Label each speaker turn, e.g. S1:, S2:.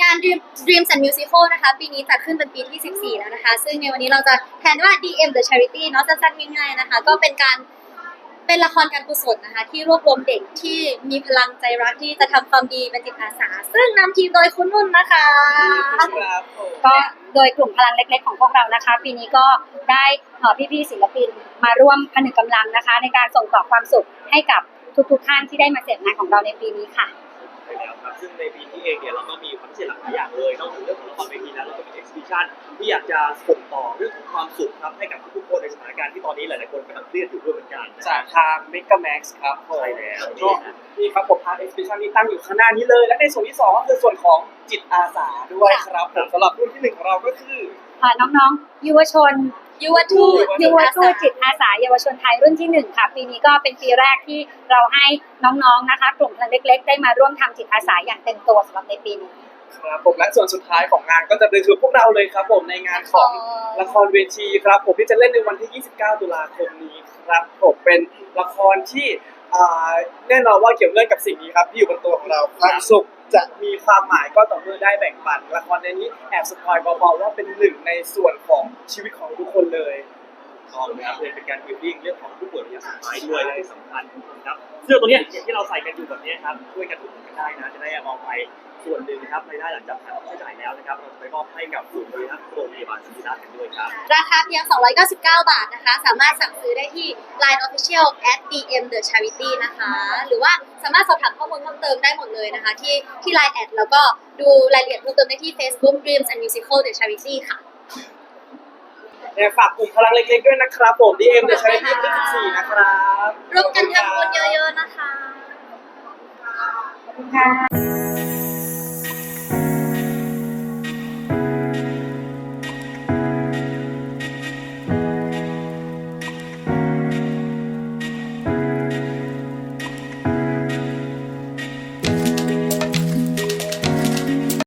S1: งาน Dream Dreams and Musical นะคะ ปีนี้จัดขึ้นเป็นปีที่ 14 แล้วนะคะ ซึ่งในวันนี้เราจะแทนว่า DM the Charity เนาะสั้นๆง่ายๆนะคะ ก็เป็นการเป็นละครการกุศลนะคะ ที่รวบรวมเด็กที่มีพลังใจรักที่จะทำความดีเป็นจิตอาสา ซึ่งนำทีมโดยคุณนุ่นนะคะ
S2: ครับผม
S3: ก็โดยกลุ่มพลังเล็กๆของพวกเรานะคะ ปีนี้ก็ได้เอ่อพี่ๆศิลปินมาร่วมผนึกกำลังนะคะ ในการส่งต่อความสุขให้กับทุกๆท่านที่ได้มาเสพงานของเราในปีนี้ค่ะ
S2: ใช่แล้ว ครับซึ่งในปีนี้เองเนี่ยเราก็มีความพิเศษหลากหลายอย่างเลยนอกจากเรื่องของละครเวทีแล้วเราก็มี exhibition ที่อยากจะส่งต่อเรื่องของความสุขครับให้กับทุกๆคนในสถานการณ์ที่ตอนนี้หลายๆคนกำลังเครียดอยู่ด้วยเหมือนกัน
S4: จากทาง m e g a Max ครับผม
S2: ใช่แล้ว
S4: ก็นี่ครับผมทาง exhibition ที่ตั้งอยู่ข้างหน้านี้เลย และในส่วนที่สองก็คือส่วนของจิตอาสาด้วยครับผมสำหรับรุ่นที่หนึ่งของเราก็คือ
S3: ค่ะน้องๆยุวชน
S1: ยุวทูต
S3: ยุวทูตจิตอาสาเยาวชนไทยรุ่นที่หนึ่งค่ะปีนี้ก็เป็นปีแรกที่เราให้น้องๆนะคะ กลุ่มพลังเล็ก ๆ ได้มาร่วมทำจิตอาสาอย่างเต็มตัวสำหรับในปีนี้
S4: ครับผมและส่วนสุดท้ายของงานก็จะเป็นคือพวกเราเลยครับผมในงานของละครเวทีครับ ผมที่จะเล่นในวันที่ 29 ตุลาคมนี้ครับผมเป็นละครที่อ่าแน่นอนว่าเกี่ยวเนื่องกับสิ่งนี้ครับที่อยู่บนตัวของเราความสุข จะมีความหมายก็ต่อเมื่อได้แบ่งปันละครในนี้แอบสปอยเบาๆว่าเป็นหนึ่งในส่วนของชีวิตของทุกคนเลย
S2: ต้องนะครับเลยเป็นการบิวติ้งเรื่องของผู้ป่วยระยะสุดท้ายด้วยและที่สำคัญนะครับ เสื้อตัวเนี้ยอย่างที่เราใส่กันอยู่แบบเนี้ยครับช่วยกันอุดหนุนกันได้นะจะได้มองไปส่วนหนึ่งนะครับรายได้หลังจากหักค่าใช้จ่ายแล้วนะครับเราจะไปมอบให้กับศูนย์บริหารโรงพยาบาลศิริราชกันด้วยครับ
S1: ราคาเพียง 299 บาทนะคะ สามารถสั่งซื้อได้ที่ Line Official at DM the Charity นะคะ หรือว่าสามารถสอบถามข้อมูลเพิ่มเติมได้หมดเลยนะคะ ที่ที่ Line แอดแล้วก็ดูรายละเอียดเพิ่มเติมได้ที่ Facebook Dreams and Musical the Charity ค่ะ
S4: เนี่ยฝากกลุ่มพลังเล็กๆด้วยนะครับผม DM เดี๋ยวใช้ที่24นะครับ
S1: ร่วมกันทำบุญเย อ